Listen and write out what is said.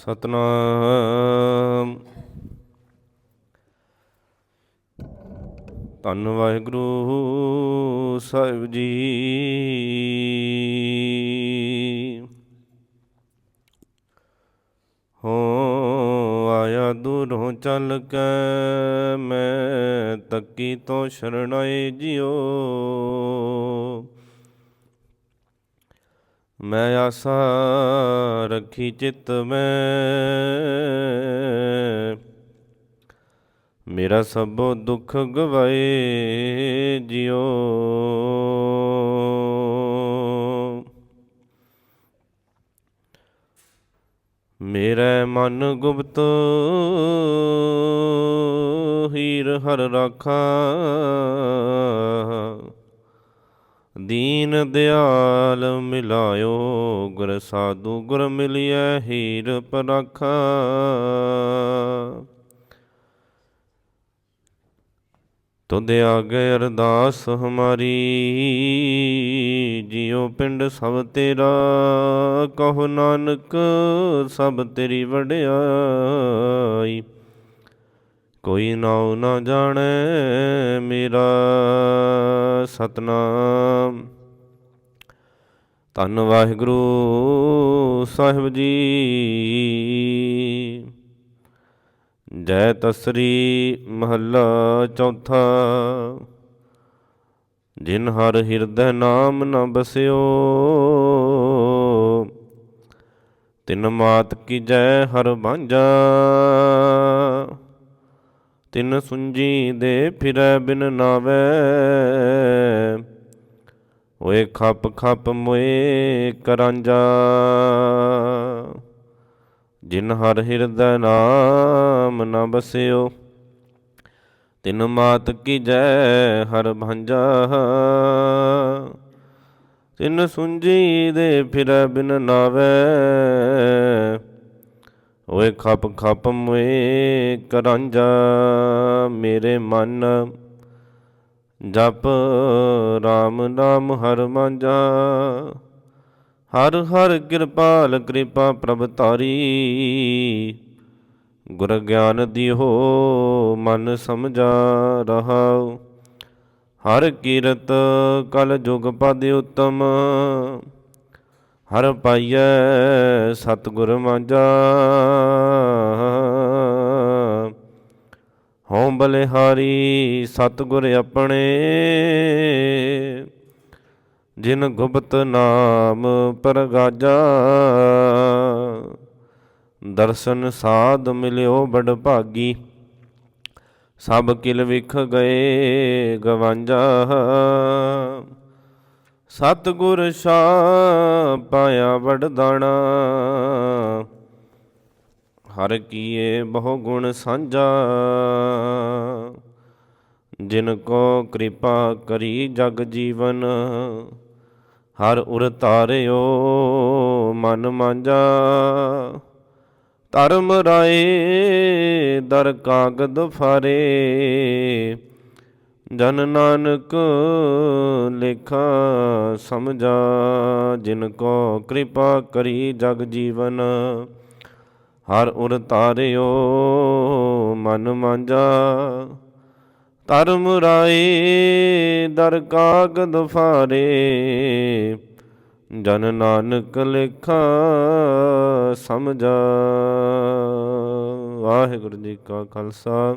ਸਤਨਾਮ। ਧੰਨ ਵਾਹਿਗੁਰੂ ਸਾਹਿਬ ਜੀ। ਹੋ ਆਇਆ ਦੂਰੋਂ ਚੱਲ ਕੇ ਮੈਂ ਤੱਕੀ ਤੋਂ ਸ਼ਰਣਾਏ ਜਿਓ ਮੈਂ ਆਸਾ ਰੱਖੀ ਚਿੱਤ ਮੈਂ। ਮੇਰਾ ਸਭੋ ਦੁੱਖ ਗਵਾਏ ਜਿਓ ਮੇਰਾ ਮਨ ਗੁਪਤ ਹੀਰ ਹਰ ਰਾਖਾ। ਦੀਨ ਦਿਆਲ ਮਿਲਾਇਓ, ਗੁਰ ਸਾਧੂ ਗੁਰ ਮਿਲਿਐ ਹੀਰ ਪਰਾਖਾ। ਤੁਧ ਆਗੇ ਅਰਦਾਸ ਹਮਾਰੀ, ਜਿਉ ਪਿੰਡ ਸਭ ਤੇਰਾ, ਕਹੋ ਨਾਨਕ ਸਭ ਤੇਰੀ ਵਡਿਆਈ। ਕੋਈ ਨਾਉ ਨਾ ਜਾਣੈ ਮੇਰਾ ਸਤਨਾਮ। ਧੰਨ ਵਾਹਿਗੁਰੂ ਸਾਹਿਬ ਜੀ। ਜੈ ਤਸਰੀ ਮਹੱਲਾ ਚੌਥਾ। ਜਿਨ ਹਰ ਹਿਰਦੈ ਨਾਮ ਨ ਬਸਿਓ, ਤਿਨ ਮਾਤ ਕੀ ਜੈ ਹਰ ਬਾਂਝਾ। ਤਿਨ ਸੁੰਜੀ ਦੇ ਫਿਰੈ ਬਿਨ ਨਾਵੇ। ਓਏ ਖੱਪ ਖੱਪ ਮੋਏ ਕਰਾਂਜਾ, ਜਿਨ ਹਰ ਹਿਰਦੈ ਨਾਮ ਨ ਬਸਿਓ ਤਿਨ ਮਾਤ ਕੀ ਜੈ ਹਰ ਭੰਜਾ। ਤਿਨ ਸੁੰਜੀ ਦੇ ਫਿਰੈ ਬਿਨ ਨਾਵੇ। ਖਪ ਖਪ ਮੋਏ ਕਰਾਂਜਾ ਮੇਰੇ ਮਨ ਜਪ RAM ਨਾਮ ਹਰ ਮਾਂਜਾ ਹਰ ਹਰ ਕਿਰਪਾਲ ਕਿਰਪਾ ਪ੍ਰਭ ਤਾਰੀ ਗੁਰ ਗਿਆਨ ਦਿਓ ਮਨ ਸਮਝਾ ਰਹਾ। ਹਰ ਕੀਰਤ ਕਲ ਜੁਗ ਪਦ ਉਤਮ ਹਰ ਪਾਈਐ ਸਤਿਗੁਰ ਮਾਂਜਾ। ਹਉ ਬਲਿਹਾਰੀ ਸਤਿਗੁਰ ਆਪਣੇ, ਜਿਨ ਗੁਪਤ ਨਾਮ ਪ੍ਰਗਾਜਾ। ਦਰਸ਼ਨ ਸਾਧ ਮਿਲਿਓ ਬੜ ਭਾਗੀ, ਸਭ ਕਿਲ ਵਿਖ ਗਏ ਗਵਾਂਜਾ। ਸਤਿਗੁਰ ਸ਼ਾ ਪਾਇਆ ਵਡਦਾਣਾ ਹਰ ਕੀਏ ਬਹੁ ਗੁਣ ਸਾਂਝਾ। ਜਿਨ ਕੋ ਕਿਰਪਾ ਕਰੀ ਜਗ ਜੀਵਨ, ਹਰ ਉਰ ਤਾਰਿਓ ਮਨ ਮਾਂਜਾ ਧਰਮ ਰਾਏ ਦਰ ਕਾਗਦ ਫਾਰੇ ਜਨ ਨਾਨਕ ਲੇਖਾ ਸਮਝਾ, ਜਿਨ ਕੋ ਕਿਰਪਾ ਕਰੀ ਜਗ ਜੀਵਨ, ਹਰ ਉਰ ਤਾਰਿਓ ਮਨ ਮਾਂਜਾ। ਧਰਮ ਰਾਏ ਦਰ ਕਾਗਦ ਫਾਰੇ, ਜਨ ਨਾਨਕ ਲੇਖਾ ਸਮਝਾ। ਵਾਹਿਗੁਰੂ ਜੀ ਕਾ ਖਾਲਸਾ।